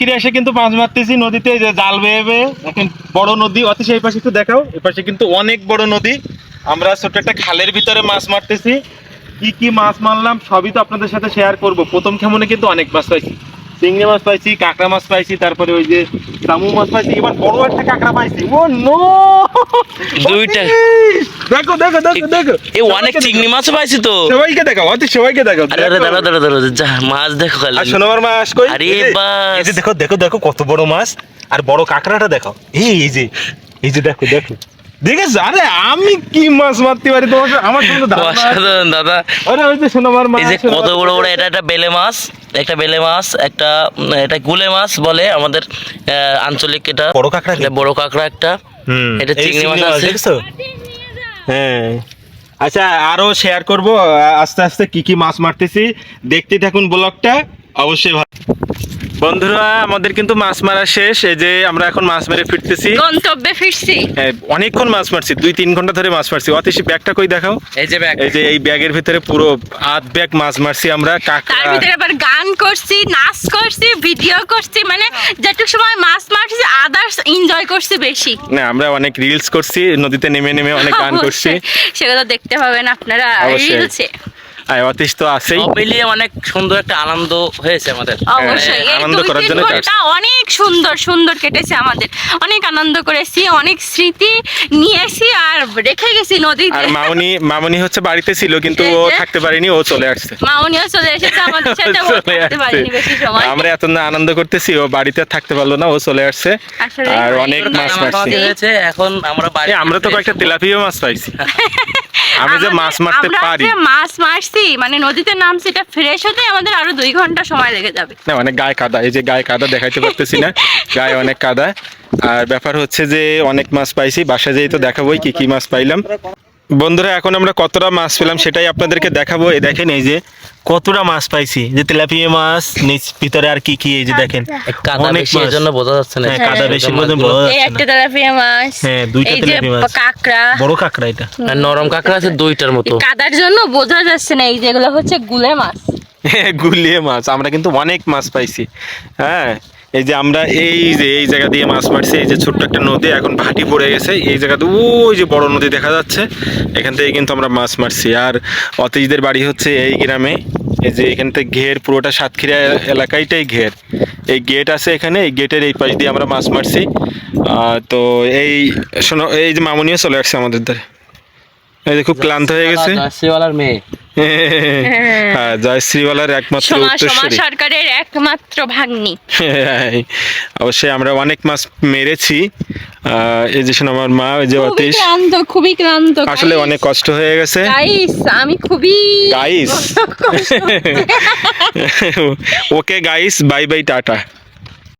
সাতক্ষীরা এসে কিন্তু মাছ মারতেছি, নদীতে যে জাল বেয়ে বেয়ে। এখন বড় নদী, অতি সেই পাশে একটু দেখাও, এ পাশে কিন্তু অনেক বড় নদী। আমরা ছোট একটা খালের ভিতরে মাছ মারতেছি। কি কি মাছ মারলাম, সবই তো আপনাদের সাথে শেয়ার করব। প্রথম খেমনে কিন্তু অনেক মাছ পাইছি। চিংড়ি মাছ পাইছি কাঁকড়া মাছ পাইছি তারপরে ওই যে তামু মাছ পাইছি এবার বড় একটা কাঁকড়া পাইছি। Oh no! দুইটা। দেখো দেখো দেখো দেখো। এ অনেক চিংড়ি মাছ পাইছি তো। সবাইকে দেখাও অতি সবাইকে দেখাও। আরে আরে দাঁড়া দাঁড়া দাঁড়া যা মাছ দেখো খালি। আর সোনামার মাছ কই? আরে বাস। এই যে দেখো দেখো দেখো কত বড় মাছ। আর বড় কাঁকড়াটা দেখো এই এই যে এই যে দেখো দেখো। দেখেছ? আরে আমি কি মাছ মারতে পারি? তোমার আমার সঙ্গে ধারণা অসাধারণ দাদা। আরে ওই যে সোনামার মাছ এই যে কত বড় বড় এটা একটা বেলে মাছ একটা বেলে মাছ একটা এটা গুলে মাছ বলে আমাদের আঞ্চলিক এটা। বড় কাঁকড়া? এটা বড় কাঁকড়া একটা। হুম এটা চিংড়ি মাছ আছে। দেখছ? হ্যাঁ। আচ্ছা আরও শেয়ার করব আস্তে আস্তে কি কি মাছ মারতেছি। দেখতে থাকুন ব্লগটা অবশ্যই ভালো বন্ধুরা আমাদের কিন্তু মাছ মারা শেষ। এই যে আমরা এখন মাছ মেরে ফিরতেছি। গন্তব্যে ফিরছি। হ্যাঁ, অনেকক্ষণ মাছ মারছি দুই তিন ঘণ্টা ধরে মাছ মারছি। অতিশি ব্যাগটা কই দেখাও? এই যে ব্যাগ। এই যে এই ব্যাগের ভিতরে পুরো আধ ব্যাগ মাছ মারছি আমরা তার ভিতরে আবার গান করছি নাচ করছি ভিডিও করছি মানে যেটুক সময় মাছ মারছি আদার্স এনজয় করছি বেশি। না আমরা অনেক রিলস করছি নদীতে নেমে নেমে অনেক গান করছি। সেগুলো দেখতে পাবেন আপনারা রিলসে আর অতীশ তো আছেই। মিলিয়ে অনেক সুন্দর একটা আনন্দ হয়েছে আমাদের। অবশ্যই আনন্দ করার জন্য অনেক সুন্দর সুন্দর কেটেছে আমাদের। অনেক আনন্দ করেছি অনেক স্মৃতি নিয়েছি আর রেখে গেছি নদীতে। আর মামনি মামনি হচ্ছে বাড়িতে ছিল কিন্তু ও থাকতে পারেনি ও চলে আসছে। মাউনিও চলে এসেছে আমাদের সাথে ও চলে থাকতে আসছে। পারিনি বেশি সময়। আমরা এত না আনন্দ করতেছি ও বাড়িতে আর থাকতে পারল না ও চলে আসছে। আর অনেক মাছ মাছ হয়েছে এখন আমরা বাড়ি আমরা তো কয়েকটা তেলাপিয়া মাছ পাইছি। আমি যে মাছ মারতে পারি। মাছ মারছি মানে নদীতে নামছি এটা ফ্রেশ হতে আমাদের আরও দুই ঘণ্টা সময় লেগে যাবে। না মানে গায়ে কাদা এই যে গায়ে কাদা দেখাইতে পারতেছি না গায়ে অনেক কাদা। আর ব্যাপার হচ্ছে যে অনেক মাছ পাইছি বাসা যেই তো দেখাবোই কি কি মাছ পাইলাম। বন্ধুরা এখন আমরা কতটা মাছ পেলাম সেটাই আপনাদেরকে দেখাবো। এই দেখেন এই যে কতটা মাছ পাইছি। যে তেলাপিয়া মাছ নিচ ভিতরে আর কি কি এই যে দেখেন অনেক মাছ। জন্য বোঝা যাচ্ছে না। হ্যাঁ, কাদা বেশি বোঝা এই যাচ্ছে একটা তেলাপিয়া মাছ হ্যাঁ, দুইটা তেলাপিয়া মাছ। কাঁকড়া। বড় কাঁকড়া এটা। আর নরম কাঁকড়া আছে দুইটার মতো। কাদার জন্য বোঝা যাচ্ছে না এই যেগুলো হচ্ছে গুলে মাছ। গুলিয়ে মাছ। আমরা কিন্তু অনেক মাছ পাইছি। হ্যাঁ এই যে আমরা এই যে এই জায়গা দিয়ে মাছ মারছি, এই যে ছোট্ট একটা নদী, এখন ভাটি পড়ে গেছে। এই জায়গাতে ওই যে বড় নদী দেখা যাচ্ছে, এখান থেকে কিন্তু আমরা মাছ মারছি। আর অতীশদের বাড়ি হচ্ছে এই গ্রামে। এই যে এখান থেকে ঘের, পুরোটা সাতক্ষীরা এলাকাইটাই ঘের। এই গেট আছে এখানে, এই গেটের এই পাশ দিয়ে আমরা মাছ মারছি। তো এই, শোনো, এই যে মামুনিও চলে আসছে আমাদের দ্বারে এই যে খুব ক্লান্ত হয়ে গেছে। মেয়ে। হ্যাঁ। জয়শ্রীওয়ালার একমাত্র উত্তরসূরি। সরকারের একমাত্র ভাগ্নি। হ্যাঁ, অবশ্যই আমরা অনেক মাছ মেরেছি। আহ, এই যে আমার মা ওই যে অতীশ। ক্লান্ত খুবই ক্লান্ত আসলে অনেক কষ্ট হয়ে গেছে। গাইস আমি খুবই guys okay guys bye bye tata.